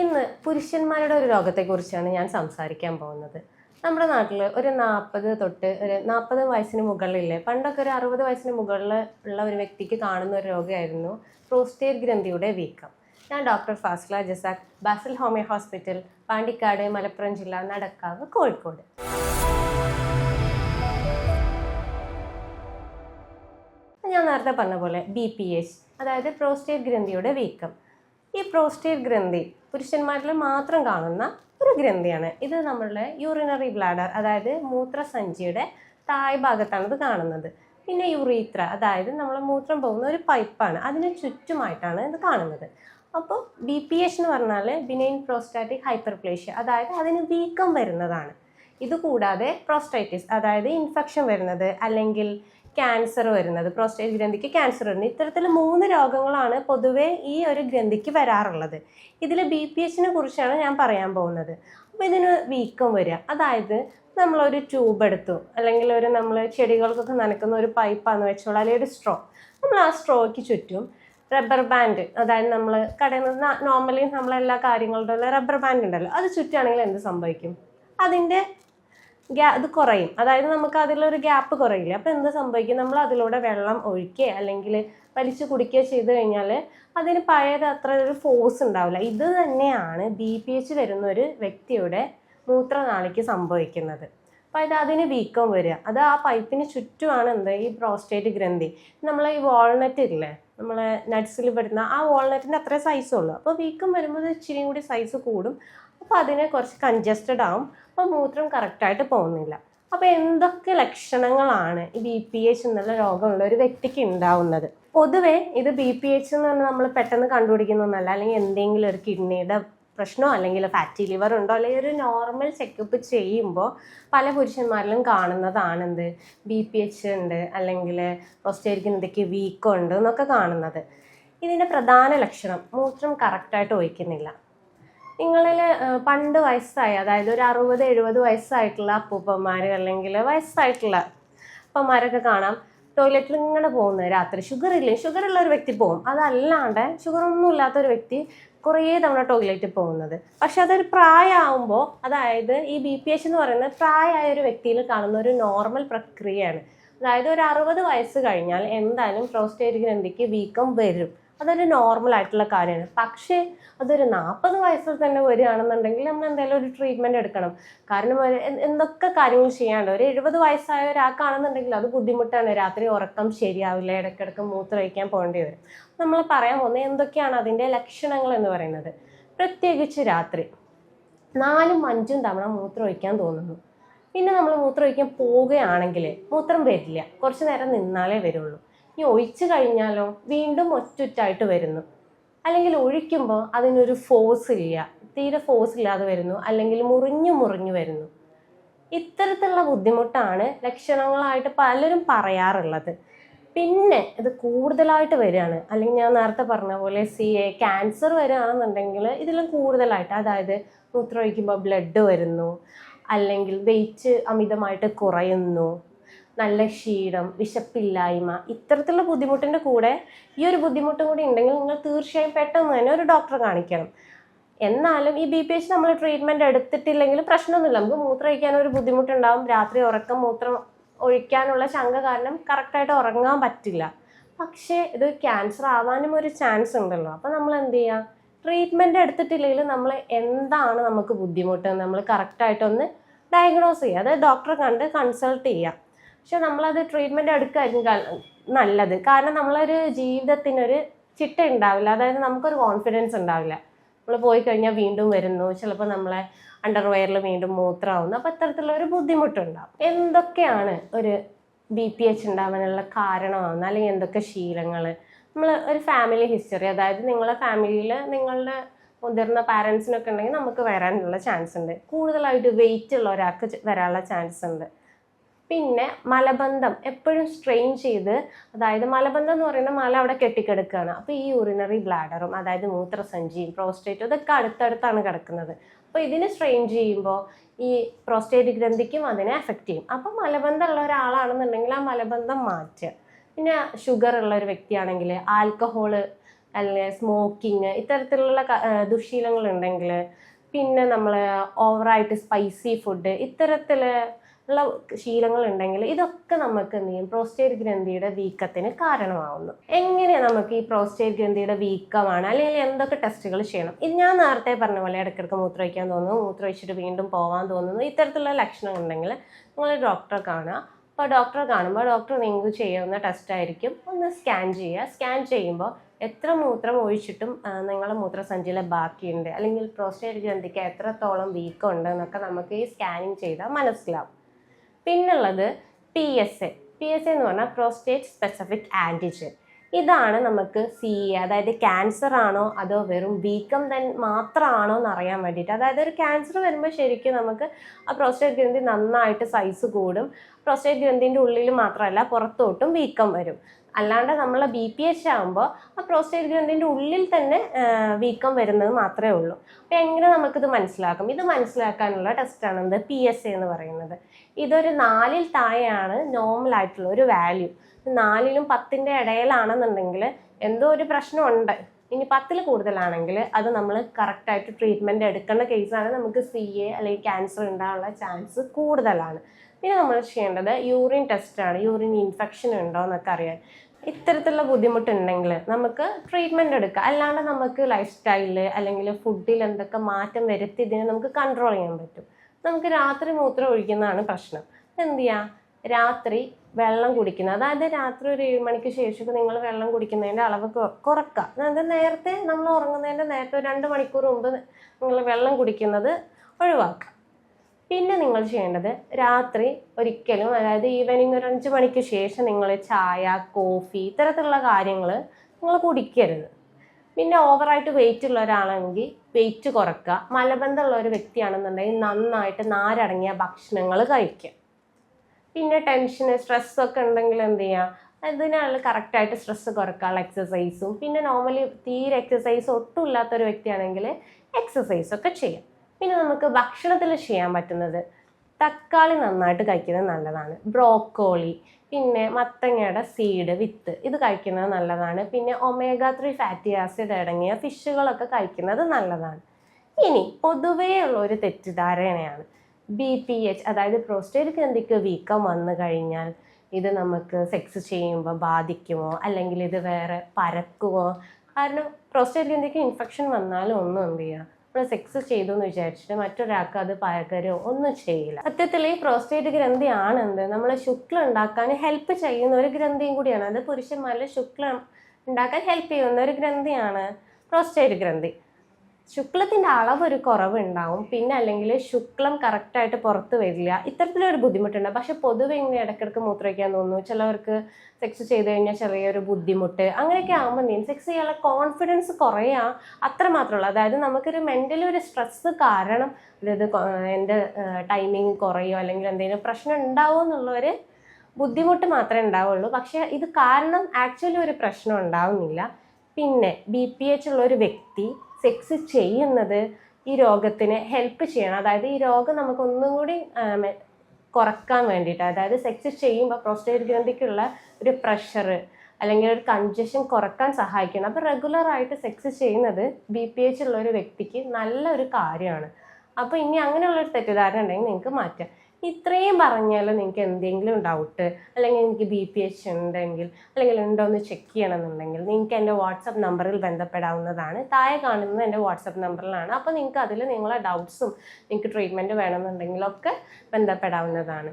ഇന്ന് പുരുഷന്മാരുടെ ഒരു രോഗത്തെക്കുറിച്ചാണ് ഞാൻ സംസാരിക്കാൻ പോകുന്നത്. നമ്മുടെ നാട്ടിൽ ഒരു നാൽപ്പത് തൊട്ട് ഒരു നാൽപ്പത് വയസ്സിന് മുകളിലില്ലേ പണ്ടൊക്കെ ഒരു അറുപത് വയസ്സിന് മുകളിൽ ഉള്ള ഒരു വ്യക്തിക്ക് കാണുന്ന ഒരു രോഗമായിരുന്നു പ്രോസ്റ്റേറ്റ് ഗ്രന്ഥിയുടെ വീക്കം. ഞാൻ doctor Fasla Jasak Basil homeo hospital Pandikkad Malappuram ജില്ല നടക്കാവ് കോഴിക്കോട്. ഞാൻ നേരത്തെ പറഞ്ഞ പോലെ ബി പി എച്ച് അതായത് പ്രോസ്റ്റേറ്റ് ഗ്രന്ഥിയുടെ വീക്കം. ഈ പ്രോസ്റ്റേറ്റ് ഗ്രന്ഥി പുരുഷന്മാരിൽ മാത്രം കാണുന്ന ഒരു ഗ്രന്ഥിയാണ്. ഇത് നമ്മളുടെ യൂറിനറി ബ്ലാഡർ അതായത് മൂത്രസഞ്ചിയുടെ തായ് ഭാഗത്താണ് ഇത് കാണുന്നത്. പിന്നെ യുറീത്ര അതായത് നമ്മൾ മൂത്രം പോകുന്ന ഒരു പൈപ്പാണ് അതിന് ചുറ്റുമായിട്ടാണ് ഇത് കാണുന്നത്. അപ്പോൾ ബി പി എച്ച് എന്ന് പറഞ്ഞാൽ ബിനൈൻ പ്രോസ്റ്റാറ്റിക് ഹൈപ്പർപ്ലേഷ്യ അതായത് അതിന് വീക്കം വരുന്നതാണ്. ഇത് കൂടാതെ പ്രോസ്റ്റൈറ്റിസ് അതായത് ഇൻഫെക്ഷൻ വരുന്നത് അല്ലെങ്കിൽ ക്യാൻസർ വരുന്നത്. പ്രോസ്റ്റേറ്റ് ഗ്രന്ഥിക്ക് ക്യാൻസർ വരുന്നത്. ഇത്തരത്തിൽ മൂന്ന് രോഗങ്ങളാണ് പൊതുവേ ഈ ഒരു ഗ്രന്ഥിക്ക് വരാറുള്ളത്. ഇതിൽ ബി പി എച്ചിനെ കുറിച്ചാണ് ഞാൻ പറയാൻ പോകുന്നത്. അപ്പോൾ ഇതിന് വീക്കം വരിക. അതായത് നമ്മളൊരു ട്യൂബ് എടുത്തു. അല്ലെങ്കിൽ ഒരു നമ്മൾ ചെടികൾക്കൊക്കെ നനക്കുന്ന ഒരു പൈപ്പാന്ന് വെച്ചോളൂ. അല്ലെങ്കിൽ ഒരു സ്ട്രോ നമ്മൾ ആ സ്ട്രോയ്ക്ക് ചുറ്റും റബ്ബർ ബാൻഡ് അതായത് നമ്മൾ കടയിൽ നിന്ന് നോർമലി നമ്മളെല്ലാ കാര്യങ്ങളുടെ റബ്ബർ ബാൻഡ് ഉണ്ടല്ലോ. അത് ചുറ്റുകയാണെങ്കിൽ എന്ത് സംഭവിക്കും? അതിന്റെ ഗ്യാ ഇത് കുറയും. അതായത് നമുക്ക് അതിലൊരു ഗ്യാപ്പ് കുറയില്ല? അപ്പോൾ എന്ത് സംഭവിക്കും? നമ്മൾ അതിലൂടെ വെള്ളം ഒഴിക്കുക അല്ലെങ്കിൽ വലിച്ചു കുടിക്കുകയോ ചെയ്തു കഴിഞ്ഞാൽ അതിന് പഴയത് അത്ര ഒരു ഫോഴ്സ് ഉണ്ടാവില്ല. ഇത് തന്നെയാണ് ബി പി എച്ച് വരുന്ന ഒരു വ്യക്തിയുടെ മൂത്രനാളിക്ക് സംഭവിക്കുന്നത്. അപ്പോൾ ഇത് അതിന് വീക്കം വരിക. അത് ആ പൈപ്പിന് ചുറ്റുമാണ് എന്ത് ഈ പ്രോസ്റ്റേറ്റ് ഗ്രന്ഥി. നമ്മൾ ഈ വാൾനട്ട് ഇല്ലേ നമ്മളെ നട്ട്സിൽ പെടുന്ന ആ വാൾനട്ടിന്റെ അത്രേ സൈസ് ഉള്ളൂ. അപ്പോൾ വീക്കം വരുമ്പോൾ ഇച്ചിരിയും കൂടി സൈസ് കൂടും. അപ്പോൾ അതിനെ കുറച്ച് കൺജസ്റ്റഡ് ആവും. അപ്പോൾ മൂത്രം കറക്റ്റായിട്ട് പോകുന്നില്ല. അപ്പോൾ എന്തൊക്കെ ലക്ഷണങ്ങളാണ് ഈ ബി പി എച്ച് എന്നുള്ള രോഗമുള്ള ഒരു വ്യക്തിക്ക് ഉണ്ടാവുന്നത്? പൊതുവേ ഇത് ബി പി എച്ച് എന്ന് പറഞ്ഞാൽ നമ്മൾ പെട്ടെന്ന് കണ്ടുപിടിക്കുന്നൊന്നല്ല അല്ലെങ്കിൽ എന്തെങ്കിലും ഒരു കിഡ്നിയുടെ പ്രശ്നമോ അല്ലെങ്കിൽ ഫാറ്റി ലിവർ ഉണ്ടോ? അല്ലെങ്കിൽ ഒരു നോർമൽ ചെക്കപ്പ് ചെയ്യുമ്പോൾ പല പുരുഷന്മാരിലും കാണുന്നതാണ് എന്ത് ബി പി എച്ച് ഉണ്ട് അല്ലെങ്കിൽ പ്രൊസ്റ്റേറ്റിക്ക് എന്തൊക്കെ വീക്ക് ഉണ്ട് എന്നൊക്കെ കാണുന്നത്. ഇതിന്റെ പ്രധാന ലക്ഷണം മൂത്രം കറക്റ്റായിട്ട് ഒഴിക്കുന്നില്ല. നിങ്ങളിൽ പണ്ട് വയസ്സായി അതായത് ഒരു അറുപത് എഴുപത് വയസ്സായിട്ടുള്ള അപ്പൂപ്പന്മാർ അല്ലെങ്കിൽ വയസ്സായിട്ടുള്ള അപ്പന്മാരൊക്കെ കാണാം. ടോയ്ലറ്റിൽ ഇങ്ങനെ പോകുന്നത്. രാത്രി ഷുഗർ ഇല്ലേ? ഷുഗർ ഉള്ള ഒരു വ്യക്തി പോകും അതല്ലാണ്ട് ഷുഗർ ഒന്നും ഇല്ലാത്ത ഒരു വ്യക്തി കുറേ തവണ ടോയ്ലറ്റിൽ പോകുന്നത്. പക്ഷെ അതൊരു പ്രായമാകുമ്പോൾ അതായത് ഈ ബി പി എച്ച് എന്ന് പറയുന്നത് പ്രായമായ ഒരു വ്യക്തിയിൽ കാണുന്ന ഒരു നോർമൽ പ്രക്രിയയാണ്. അതായത് ഒരു അറുപത് വയസ്സ് കഴിഞ്ഞാൽ എന്തായാലും പ്രോസ്റ്റേറ്റ് ഗ്രന്ഥിക്ക് വീക്കം വരും. അതൊരു നോർമൽ ആയിട്ടുള്ള കാര്യമാണ്. പക്ഷേ അതൊരു നാൽപ്പത് വയസ്സിൽ തന്നെ വരികയാണെന്നുണ്ടെങ്കിൽ നമ്മൾ എന്തായാലും ഒരു ട്രീറ്റ്മെന്റ് എടുക്കണം. കാരണം എന്തൊക്കെ കാര്യങ്ങൾ ചെയ്യാണ്ട് ഒരു എഴുപത് വയസ്സായ ഒരാൾക്കാണെന്നുണ്ടെങ്കിൽ അത് ബുദ്ധിമുട്ടാണ്. രാത്രി ഉറക്കം ശരിയാവില്ല ഇടയ്ക്കിടയ്ക്ക് മൂത്രമൊഴിക്കാൻ പോകേണ്ടി വരും. നമ്മൾ പറയാൻ പോകുന്നത് എന്തൊക്കെയാണ് അതിന്റെ ലക്ഷണങ്ങൾ എന്ന് പറയുന്നത്. പ്രത്യേകിച്ച് രാത്രി. നാലും അഞ്ചും തവണ മൂത്രം ഒഴിക്കാൻ തോന്നുന്നു. പിന്നെ നമ്മൾ മൂത്രം ഒഴിക്കാൻ പോവുകയാണെങ്കിൽ മൂത്രം വരില്ല. കുറച്ച് നേരം നിന്നാലേ വരുള്ളൂ. ഇനി ഒഴിച്ചു കഴിഞ്ഞാലോ വീണ്ടും ഒറ്റുറ്റായിട്ട് വരുന്നു. അല്ലെങ്കിൽ ഒഴിക്കുമ്പോൾ അതിനൊരു ഫോഴ്സ് ഇല്ല. തീരെ ഫോഴ്സ് ഇല്ലാതെ വരുന്നു. അല്ലെങ്കിൽ മുറിഞ്ഞു മുറിഞ്ഞു വരുന്നു. ഇത്തരത്തിലുള്ള ബുദ്ധിമുട്ടാണ് ലക്ഷണങ്ങളായിട്ട് പലരും പറയാറുള്ളത്. പിന്നെ ഇത് കൂടുതലായിട്ട് വരികയാണ്. അല്ലെങ്കിൽ ഞാൻ നേരത്തെ പറഞ്ഞ പോലെ സി എ ക്യാൻസർ വരികയാണെന്നുണ്ടെങ്കിൽ ഇതിലും കൂടുതലായിട്ട് അതായത് മൂത്രമൊഴിക്കുമ്പോൾ ബ്ലഡ് വരുന്നു അല്ലെങ്കിൽ വെയിറ്റ് അമിതമായിട്ട് കുറയുന്നു നല്ല ക്ഷീണം വിശപ്പില്ലായ്മ ഇത്തരത്തിലുള്ള ബുദ്ധിമുട്ടിന്റെ കൂടെ ഈ ഒരു ബുദ്ധിമുട്ടും കൂടി ഉണ്ടെങ്കിൽ നിങ്ങൾ തീർച്ചയായും പെട്ടെന്ന് തന്നെ ഒരു ഡോക്ടറെ കാണിക്കണം. എന്നാലും ഈ ബി പി എച്ച് നമ്മൾ ട്രീറ്റ്മെന്റ് എടുത്തിട്ടില്ലെങ്കിൽ പ്രശ്നമൊന്നുമില്ല. നമുക്ക് മൂത്രം ഒരു ബുദ്ധിമുട്ടുണ്ടാവും രാത്രി ഉറക്കം മൂത്രം ഒഴിക്കാനുള്ള ശങ്ക കാരണം കറക്റ്റായിട്ട് ഉറങ്ങാൻ പറ്റില്ല. പക്ഷേ ഇത് ക്യാൻസർ ആവാനും ഒരു ചാൻസ് ഉണ്ടല്ലോ. അപ്പോൾ നമ്മൾ എന്ത് ചെയ്യുക ട്രീറ്റ്മെന്റ് എടുത്തിട്ടില്ലെങ്കിൽ നമ്മൾ എന്താണ് നമുക്ക് ബുദ്ധിമുട്ട്? നമ്മൾ കറക്റ്റായിട്ടൊന്ന് ഡയഗ്നോസ് ചെയ്യുക അതായത് ഡോക്ടറെ കണ്ട് കൺസൾട്ട് ചെയ്യുക പക്ഷെ നമ്മളത് ട്രീറ്റ്മെന്റ് എടുക്കായിരിക്കും നല്ലത്. കാരണം നമ്മളൊരു ജീവിതത്തിനൊരു ചിട്ട ഉണ്ടാവില്ല. അതായത് നമുക്കൊരു കോൺഫിഡൻസ് ഉണ്ടാവില്ല. നമ്മൾ പോയി കഴിഞ്ഞാൽ വീണ്ടും വരുന്നു. ചിലപ്പോൾ നമ്മളെ അണ്ടർവെയറിൽ വീണ്ടും മൂത്രമാവുന്നു അപ്പോൾ അത്തരത്തിലുള്ള ഒരു ബുദ്ധിമുട്ടുണ്ടാവും. എന്തൊക്കെയാണ് ഒരു ബി പി എച്ച് ഉണ്ടാവാനുള്ള കാരണമാവുന്നത്? അല്ലെങ്കിൽ എന്തൊക്കെ ശീലങ്ങൾ നമ്മൾ ഒരു ഫാമിലി ഹിസ്റ്ററി അതായത് നിങ്ങളെ ഫാമിലിയിൽ നിങ്ങളുടെ മുതിർന്ന പാരൻസിനൊക്കെ ഉണ്ടെങ്കിൽ നമുക്ക് വരാനുള്ള ചാൻസ് ഉണ്ട് കൂടുതലായിട്ട് വെയിറ്റ് ഉള്ള ഒരാൾക്ക് വരാനുള്ള ചാൻസ് ഉണ്ട് പിന്നെ മലബന്ധം എപ്പോഴും സ്ട്രെയിൻ ചെയ്ത് അതായത് മലബന്ധം എന്ന് പറയുന്ന മല അവിടെ കെട്ടിക്കിടക്കുകയാണ് അപ്പോൾ ഈ യൂറിനറി ബ്ലാഡറും അതായത് മൂത്രസഞ്ചിയും പ്രോസ്റ്റേറ്റും ഇതൊക്കെ അടുത്തടുത്താണ് കിടക്കുന്നത്. അപ്പോൾ ഇതിനെ സ്ട്രെയിൻ ചെയ്യുമ്പോൾ ഈ പ്രോസ്റ്റേറ്റ് ഗ്രന്ഥിക്കും അതിനെ എഫക്റ്റ് ചെയ്യും. അപ്പോൾ മലബന്ധമുള്ള ഒരാളാണെന്നുണ്ടെങ്കിൽ ആ മലബന്ധം മാറ്റുക പിന്നെ ഷുഗർ ഉള്ള ഒരു വ്യക്തിയാണെങ്കിൽ ആൽക്കഹോൾ അല്ലെങ്കിൽ സ്മോക്കിങ് ഇത്തരത്തിലുള്ള ദുശീലങ്ങൾ ഉണ്ടെങ്കിൽ പിന്നെ നമ്മൾ ഓവറായിട്ട് സ്പൈസി ഫുഡ് ഇത്തരത്തിൽ ഉള്ള ശീലങ്ങൾ ഉണ്ടെങ്കിൽ ഇതൊക്കെ നമുക്ക് എന്ത് ചെയ്യും? പ്രോസ്റ്റേറ്റ് ഗ്രന്ഥിയുടെ വീക്കത്തിന് കാരണമാവുന്നു. എങ്ങനെ നമുക്ക് ഈ പ്രോസ്റ്റേറ്റ് ഗ്രന്ഥിയുടെ വീക്കമാണ്? അല്ലെങ്കിൽ എന്തൊക്കെ ടെസ്റ്റുകൾ ചെയ്യണം? ഇത് ഞാൻ നേരത്തെ പറഞ്ഞ പോലെ ഇടയ്ക്കിടയ്ക്ക് മൂത്രമൊഴിക്കാൻ തോന്നുന്നു. മൂത്രമൊഴിച്ചിട്ട് വീണ്ടും പോകാൻ തോന്നുന്നു. ഇത്തരത്തിലുള്ള ലക്ഷണം ഉണ്ടെങ്കിൽ നിങ്ങൾ ഡോക്ടറെ കാണുക. അപ്പോൾ ഡോക്ടറെ കാണുമ്പോൾ ഡോക്ടർ നിങ്ങൾക്ക് ചെയ്യുന്ന ടെസ്റ്റ് ആയിരിക്കും? ഒന്ന് സ്കാൻ ചെയ്യുക. സ്കാൻ ചെയ്യുമ്പോൾ എത്ര മൂത്രം ഒഴിച്ചിട്ടും നിങ്ങളുടെ മൂത്രസഞ്ചിയിൽ ബാക്കിയുണ്ട്. അല്ലെങ്കിൽ പ്രോസ്റ്റേറ്റ് ഗ്രന്ഥിക്ക് എത്രത്തോളം വീക്കം ഉണ്ട് എന്നൊക്കെ നമുക്ക് ഈ സ്കാനിങ് ചെയ്താൽ മനസ്സിലാവും. പിന്നുള്ളത് P S A P S A എന്ന് പറഞ്ഞാൽ പ്രോസ്റ്റേറ്റ് സ്പെസിഫിക് ആന്റിജൻ ഇതാണ് നമുക്ക് സി അതായത് ക്യാൻസർ ആണോ അതോ വെറും വീക്കം തൻ മാത്രമാണോ എന്ന് അറിയാൻ വേണ്ടിയിട്ട്. അതായത് ഒരു ക്യാൻസർ വരുമ്പോൾ ശരിക്കും നമുക്ക് ആ പ്രോസ്റ്റേറ്റ് ഗ്രന്ഥി നന്നായിട്ട് സൈസ് കൂടും. പ്രോസ്റ്റേറ്റ് ഗ്രന്ഥിന്റെ ഉള്ളിൽ മാത്രമല്ല പുറത്തോട്ടും വീക്കം വരും. അല്ലാണ്ട് നമ്മൾ ബി പി എച്ച് ആകുമ്പോൾ ആ പ്രോസ്റ്റേറ്റ് ഗ്രന്ഥിന്റെ ഉള്ളിൽ തന്നെ വീക്കം വരുന്നത് മാത്രമേ ഉള്ളൂ. അപ്പോൾ എങ്ങനെ നമുക്കിത് മനസ്സിലാക്കും? ഇത് മനസ്സിലാക്കാനുള്ള ടെസ്റ്റാണ് എന്ത്? പി എസ് എ എന്ന് പറയുന്നത്. ഇതൊരു നാലിൽ താഴെയാണ് നോർമൽ ആയിട്ടുള്ള ഒരു വാല്യൂ നാലിലും പത്തിന്റെ ഇടയിലാണെന്നുണ്ടെങ്കിൽ എന്തോ ഒരു പ്രശ്നമുണ്ട്. ഇനി പത്തിൽ കൂടുതലാണെങ്കിൽ അത് നമ്മൾ കറക്റ്റായിട്ട് ട്രീറ്റ്മെന്റ് എടുക്കേണ്ട കേസാണ് നമുക്ക് സി എ അല്ലെങ്കിൽ ക്യാൻസർ ഉണ്ടാകാനുള്ള ചാൻസ് കൂടുതലാണ്. പിന്നെ നമ്മൾ ചെയ്യേണ്ടത് യൂറിൻ ടെസ്റ്റാണ് യൂറിൻ ഇൻഫെക്ഷൻ ഉണ്ടോ എന്നൊക്കെ അറിയാൻ. ഇത്തരത്തിലുള്ള ബുദ്ധിമുട്ടുണ്ടെങ്കിൽ നമുക്ക് ട്രീറ്റ്മെന്റ് എടുക്കുക അല്ലാണ്ട് നമുക്ക് ലൈഫ് സ്റ്റൈലിൽ അല്ലെങ്കിൽ ഫുഡിൽ എന്തൊക്കെ മാറ്റം വരുത്തി ഇതിനെ നമുക്ക് കൺട്രോൾ ചെയ്യാൻ പറ്റും. നമുക്ക് രാത്രി മൂത്രം ഒഴിക്കുന്നതാണ് പ്രശ്നം. എന്ത് ചെയ്യാം? രാത്രി വെള്ളം കുടിക്കുന്നത്. അതായത് രാത്രി ഒരു ഏഴ് മണിക്ക് ശേഷം നിങ്ങൾ വെള്ളം കുടിക്കുന്നതിന്റെ അളവ് കുറക്കുക. അതായത് നേരത്തെ നമ്മൾ ഉറങ്ങുന്നതിന്റെ നേരത്തെ ഒരു രണ്ട് മണിക്കൂർ മുമ്പ് നിങ്ങൾ വെള്ളം കുടിക്കുന്നത് ഒഴിവാക്കുക. പിന്നെ നിങ്ങൾ ചെയ്യേണ്ടത് രാത്രി ഒരിക്കലും അതായത് ഈവനിങ് ഒരു അഞ്ച് മണിക്ക് ശേഷം നിങ്ങൾ ചായ കോഫി ഇത്തരത്തിലുള്ള കാര്യങ്ങൾ നിങ്ങൾ കുടിക്കരുത്. പിന്നെ ഓവറായിട്ട് വെയിറ്റ് ഉള്ള ഒരാളാണെങ്കിൽ വെയിറ്റ് കുറക്കുക. മലബന്ധമുള്ള ഒരു വ്യക്തിയാണെന്നുണ്ടെങ്കിൽ നന്നായിട്ട് നാരടങ്ങിയ ഭക്ഷണങ്ങൾ കഴിക്കുക. പിന്നെ ടെൻഷന് സ്ട്രെസ്സൊക്കെ ഉണ്ടെങ്കിൽ എന്ത് ചെയ്യുക? അതിനാണ് കറക്റ്റായിട്ട് സ്ട്രെസ്സ് കുറക്കാനുള്ള എക്സസൈസും പിന്നെ നോർമലി തീരെ എക്സസൈസ് ഒട്ടും ഇല്ലാത്തൊരു വ്യക്തിയാണെങ്കിൽ എക്സസൈസൊക്കെ ചെയ്യാം പിന്നെ നമുക്ക് ഭക്ഷണത്തിൽ ചെയ്യാൻ പറ്റുന്നത് തക്കാളി നന്നായിട്ട് കഴിക്കുന്നത് നല്ലതാണ്. ബ്രോക്കോളി പിന്നെ മത്തങ്ങയുടെ സീഡ് വിത്ത് ഇത് കഴിക്കുന്നത് നല്ലതാണ്. പിന്നെ ഒമേഗ ത്രീ ഫാറ്റി ആസിഡ് അടങ്ങിയ ഫിഷുകളൊക്കെ കഴിക്കുന്നത് നല്ലതാണ്. ഇനി പൊതുവേ ഉള്ള ഒരു തെറ്റിദ്ധാരണയാണ്. ബി പി എച്ച് അതായത് പ്രോസ്റ്റേറ്റ് ഗ്രന്ഥിക്ക് വീക്കം വന്നു കഴിഞ്ഞാൽ ഇത് നമുക്ക് സെക്സ് ചെയ്യുമ്പോൾ ബാധിക്കുമോ? അല്ലെങ്കിൽ ഇത് വേറെ പരക്കുമോ? കാരണം പ്രോസ്റ്റേറ്റ് ഗ്രന്ഥിക്ക് ഇൻഫെക്ഷൻ വന്നാലും ഒന്നും എന്ത് ചെയ്യുക നമ്മൾ സെക്സ് ചെയ്തു എന്ന് വിചാരിച്ചിട്ട് മറ്റൊരാൾക്ക് അത് പകരോ ഒന്നും ചെയ്യില്ല. സത്യത്തിൽ ഈ പ്രോസ്റ്റേറ്റ് ഗ്രന്ഥി ആണെന്ത് നമ്മളെ ശുക്ലം ഉണ്ടാക്കാൻ ഹെൽപ്പ് ചെയ്യുന്ന ഒരു ഗ്രന്ഥിയും കൂടിയാണ്. അത് പുരുഷന്മാരിൽ ശുക്ലം ഉണ്ടാക്കാൻ ഹെൽപ്പ് ചെയ്യുന്ന ഒരു ഗ്രന്ഥിയാണ് പ്രോസ്റ്റേറ്റ് ഗ്രന്ഥി. ശുക്ലത്തിന്റെ അളവ് ഒരു കുറവുണ്ടാവും. പിന്നെ അല്ലെങ്കിൽ ശുക്ലം കറക്റ്റായിട്ട് പുറത്ത് വരില്ല. ഇത്തരത്തിലൊരു ബുദ്ധിമുട്ടുണ്ട്. പക്ഷെ പൊതുവെ ഇങ്ങനെ ഇടയ്ക്കിടയ്ക്ക് മൂത്രമൊഴിക്കാൻ തോന്നുന്നു. ചിലവർക്ക് സെക്സ് ചെയ്ത് കഴിഞ്ഞാൽ ചെറിയൊരു ബുദ്ധിമുട്ട്. അങ്ങനെയൊക്കെ ആകുമ്പോൾ നീ സെക്സ് ചെയ്യാനുള്ള കോൺഫിഡൻസ് കുറയാ അത്ര മാത്രമേ അതായത് നമുക്കൊരു മെന്റലി ഒരു സ്ട്രെസ്സ് കാരണം അതായത് എന്റെ ടൈമിങ് കുറയോ അല്ലെങ്കിൽ എന്തെങ്കിലും പ്രശ്നം ഉണ്ടാവുമോ എന്നുള്ളൊരു ബുദ്ധിമുട്ട് മാത്രമേ ഉണ്ടാവുള്ളൂ. പക്ഷേ ഇത് കാരണം ആക്ച്വലി ഒരു പ്രശ്നം ഉണ്ടാവുന്നില്ല. പിന്നെ ബി പി എച്ച് ഉള്ള ഒരു വ്യക്തി സെക്സ് ചെയ്യുന്നത് ഈ രോഗത്തിന് ഹെൽപ്പ് ചെയ്യണം. അതായത് ഈ രോഗം നമുക്ക് ഒന്നും കൂടി കുറയ്ക്കാൻ വേണ്ടിയിട്ട് അതായത് സെക്സ് ചെയ്യുമ്പോൾ പ്രോസ്റ്റേറ്റ് ഗ്രന്ഥിക്കുള്ള ഒരു പ്രഷർ അല്ലെങ്കിൽ ഒരു കൺജഷൻ കുറയ്ക്കാൻ സഹായിക്കണം. അപ്പോൾ റെഗുലറായിട്ട് സെക്സ് ചെയ്യുന്നത് ബി പി എച്ച് ഉള്ള ഒരു വ്യക്തിക്ക് നല്ലൊരു കാര്യമാണ്. അപ്പോൾ ഇനി അങ്ങനെയുള്ളൊരു തെറ്റിദ്ധാരണ ഉണ്ടെങ്കിൽ നിങ്ങൾക്ക് മാറ്റാം. ഇത്രയും പറഞ്ഞാലും നിങ്ങൾക്ക് എന്തെങ്കിലും ഡൗട്ട് അല്ലെങ്കിൽ എനിക്ക് ബി പി എച്ച് ഉണ്ടെങ്കിൽ അല്ലെങ്കിൽ ഉണ്ടോ എന്ന് ചെക്ക് ചെയ്യണമെന്നുണ്ടെങ്കിൽ നിങ്ങൾക്ക് എന്റെ വാട്സപ്പ് നമ്പറിൽ ബന്ധപ്പെടാവുന്നതാണ്. താഴെ കാണുന്നത് എന്റെ വാട്സപ്പ് നമ്പറിലാണ് അപ്പോൾ നിങ്ങൾക്ക് അതിൽ നിങ്ങളെ ഡൗട്ട്സും നിങ്ങൾക്ക് ട്രീറ്റ്മെന്റ് വേണമെന്നുണ്ടെങ്കിലൊക്കെ ബന്ധപ്പെടാവുന്നതാണ്.